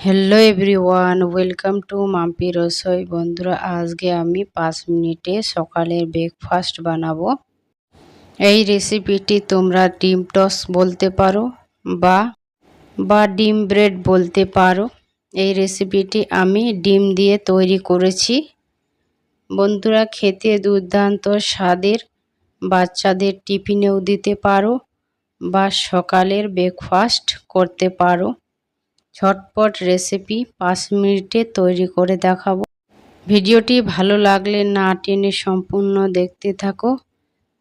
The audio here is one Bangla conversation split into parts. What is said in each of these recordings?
Hello everyone welcome to Mampi Rasoi বন্ধুরা, আজকে আমি পাঁচ মিনিটে সকালের ব্রেকফাস্ট বানাবো। এই রেসিপিটি তোমরা ডিম টস বলতে পারো বা বা ডিম ব্রেড বলতে পারো। এই রেসিপিটি আমি ডিম দিয়ে তৈরি করেছি। বন্ধুরা, খেতে দুর্দান্ত স্বাদের, বাচ্চাদের টিফিনেও দিতে পারো বা সকালের ব্রেকফাস্ট করতে পারো। ঝটপট রেসিপি পাঁচ মিনিটে তৈরি করে দেখাবো। ভিডিওটি ভালো লাগলে না টেনে সম্পূর্ণ দেখতে থাকো।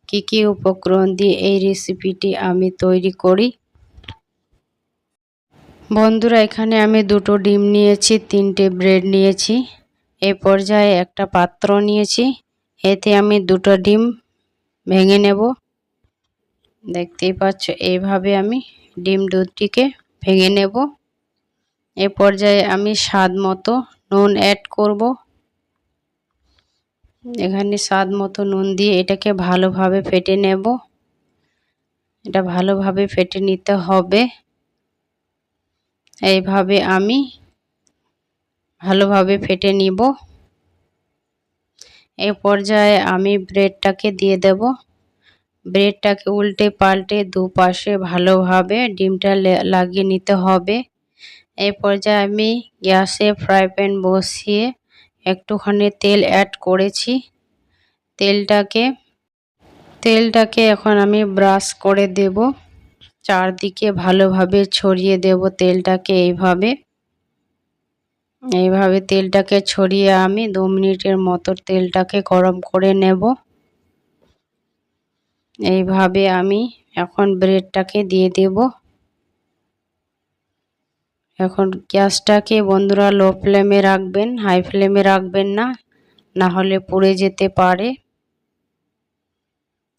কী কী উপকরণ দিয়ে এই রেসিপিটি আমি তৈরি করি? বন্ধুরা, এখানে আমি দুটো ডিম নিয়েছি, তিনটে ব্রেড নিয়েছি। এ পর্যায়ে একটা পাত্র নিয়েছি। এতে আমি দুটো ডিম ভেঙে নেব। দেখতেই পাচ্ছ, এইভাবে আমি ডিম দুধটিকে ভেঙে নেব। এ পর্যায়ে আমি স্বাদ মতো নুন অ্যাড করব। এখানে স্বাদ মতো নুন দিয়ে এটাকে ভালোভাবে ফেটে নেব। এটা ভালোভাবে ফেটে নিতে হবে। এইভাবে আমি ভালোভাবে ফেটে নিব। এই পর্যায়ে আমি ব্রেডটাকে দিয়ে দেব। ব্রেডটাকে উল্টে পাল্টে দুপাশে ভালোভাবে ডিমটা লাগিয়ে নিতে হবে। এই পর্যায়ে আমি গ্যাসে ফ্রাই প্যান বসিয়ে একটুখানি তেল অ্যাড করেছি। তেলটাকে তেলটাকে এখন আমি ব্রাশ করে দেব। চারদিকে ভালোভাবে ছড়িয়ে দেব তেলটাকে এইভাবে। এইভাবে তেলটাকে ছড়িয়ে আমি দু মিনিটের মতো তেলটাকে গরম করে নেব। এইভাবে আমি এখন ব্রেডটাকে দিয়ে দেবো। এখন গ্যাসটাকে বন্ধুরা লো ফ্লেমে রাখবেন, হাই ফ্লেমে রাখবেন না না হলে পুড়ে যেতে পারে।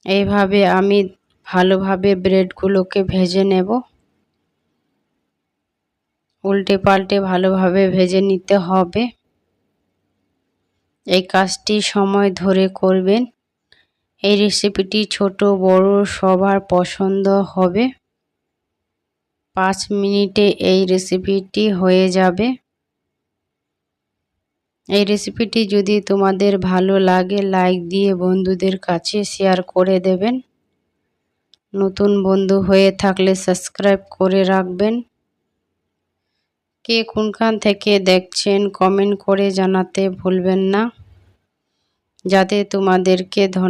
এইভাবে আমি ভালোভাবে ব্রেডগুলোকে ভেজে নেব। উল্টে পাল্টে ভালোভাবে ভেজে নিতে হবে। এই কাজটি সময় ধরে করবেন। এই রেসিপিটি ছোট, বড়, সবার পছন্দ হবে। পাঁচ মিনিটে এই রেসিপিটি হয়ে যাবে। এই রেসিপিটি যদি তোমাদের ভালো লাগে লাইক দিয়ে বন্ধুদের কাছে শেয়ার করে দেবেন। নতুন বন্ধু হয়ে থাকলে সাবস্ক্রাইব করে রাখবেন। কে কোনখান থেকে দেখছেন কমেন্ট করে জানাতে ভুলবেন না। যাতে তোমাদেরকে ধন্য